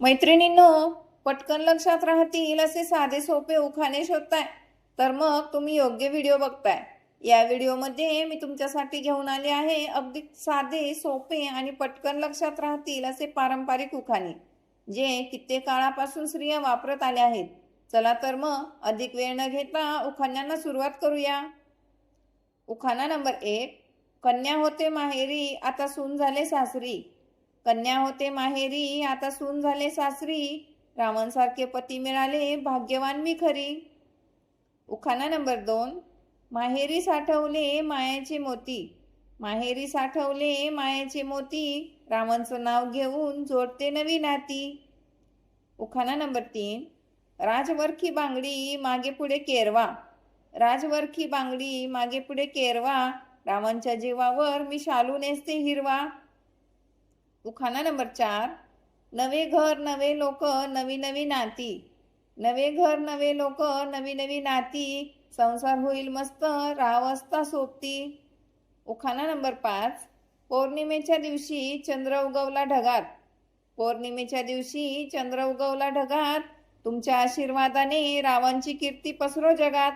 मैत्रिणींनो पटकन लक्षात राहतील असे साधे सोपे उखाणे शोधताय. तर मग तुम्ही योग्य व्हिडिओ बघताय. या व्हिडिओमध्ये मी तुमच्यासाठी घेऊन आले आहे अगदी साधे सोपे आणि पटकन लक्षात राहतील असे पारंपरिक उखाणे जे कित्येक काळापासून स्त्रिया वापरत आल्या आहेत. चला तर मग अधिक वेळ न घेता उखाण्यांना सुरुवात करूया. उखाणा नंबर एक कन्या होते माहेरी आता सून झाले सासरी. कन्या होते माहेरी आता सून झाले सासरी रावणसारखे पती मिळाले भाग्यवान मी खरी. उखाना नंबर दोन माहेरी साठवले मायाचे मोती. माहेरी साठवले मायाचे मोती रावणचं नाव घेऊन जोडते नवी नाती. उखाना नंबर तीन राजवरखी बांगडी मागे पुढे केरवा. राजवरखी बांगडी मागे पुढे केरवा रावणच्या जीवावर मी शालू नेसते हिरवा. उखाणा नंबर चार. नवे घर नवे लोक नवी नवी नाती. नवे घर नवे लोक नवी नवी नाती. संसार होईल मस्त राव असता सोबती. उखाणा नंबर पाच. पौर्णिमेच्या दिवशी चंद्र उगवला ढगात. पौर्णिमेच्या दिवशी चंद्र उगवला ढगात. तुमच्या आशीर्वादाने रावांची कीर्ती पसरो जगात.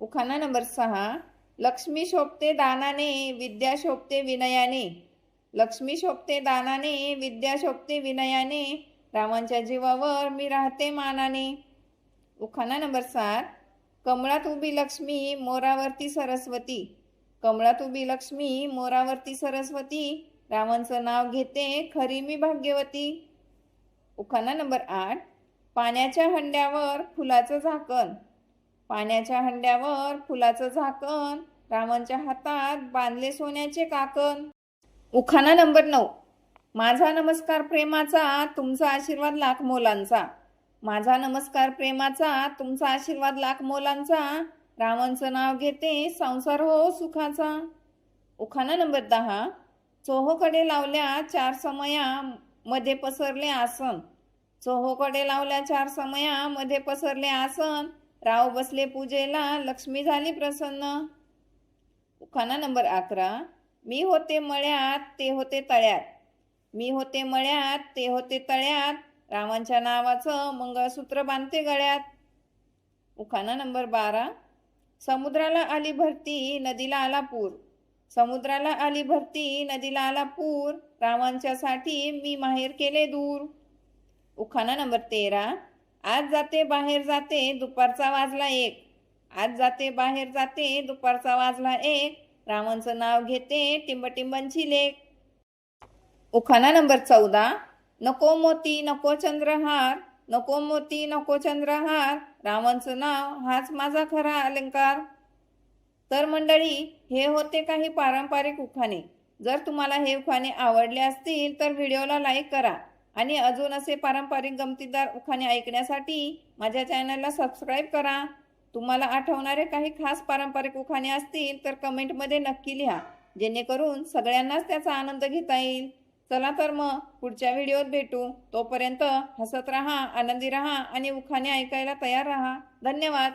उखाणा नंबर सहा. लक्ष्मी शोभते दानाने विद्या शोभते विनयाने. लक्ष्मी शोभते दानाने विद्या शोभते विनयाने रामांच्या जीवावर मी राहते मानाने. उखाणा नंबर सात. कमळात उभी लक्ष्मी मोरावरती सरस्वती. कमळात उभी लक्ष्मी मोरावरती सरस्वती. रामांचं नाव घेते खरी मी भाग्यवती. उखाणा नंबर आठ. पाण्याच्या हंड्यावर फुलाचं झाकण. पाण्याच्या हंड्यावर फुलाचं झाकण. रामांच्या हातात बांधले सोन्याचे काकण. उखाणा नंबर नऊ. माझा नमस्कार प्रेमाचा तुमचा आशीर्वाद लाख मोलांचा. माझा नमस्कार प्रेमाचा तुमचा आशीर्वाद लाख मोलांचा. रामांचं नाव घेते संसार हो सुखाचा. उखाणा नंबर दहा. चोहोकडे लावल्या चार समया मध्ये पसरले आसन. चोहोकडे लावल्या चार समया मध्ये पसरले आसन. राव बसले पूजेला लक्ष्मी झाली प्रसन्न. उखाणा नंबर अकरा. मी होते मळ्यात ते होते तळ्यात. मी होते मळ्यात ते होते तळ्यात. रामांच्या नावाचं मंगळसूत्र बांधते गळ्यात. उखाणा नंबर बारा. समुद्राला आली भरती नदीला आला पूर. समुद्राला आली भरती नदीला आला पूर. रामांच्यासाठी मी माहेर केले दूर. उखाणा नंबर तेरा. आज जाते बाहेर जाते दुपारचा वाजला एक. आज जाते बाहेर जाते दुपारचा वाजला एक. रावणचं नाव घेते टिंबटिंबांची लेख. उखाणा नंबर चौदा. नको मोती नको चंद्रहार नको मोती नको चंद्रहार रावणचं नाव हाच माझा खरा अलंकार. तर मंडळी हे होते काही पारंपरिक उखाणे. जर तुम्हाला हे उखाणे आवडले असतील तर व्हिडिओला लाईक करा. आणि अजून असे पारंपरिक गमतीदार उखाणे ऐकण्यासाठी माझ्या चॅनलला सबस्क्राईब करा. तुम्हाला आठवणारे काही खास पारंपरिक उखाणे असतील तर कमेंटमध्ये नक्की लिहा. जेणेकरून सगळ्यांनाच त्याचा आनंद घेता येईल. चला तर मग पुढच्या व्हिडिओत भेटू. तोपर्यंत हसत राहा आनंदी राहा आणि उखाणे ऐकायला तयार राहा. धन्यवाद.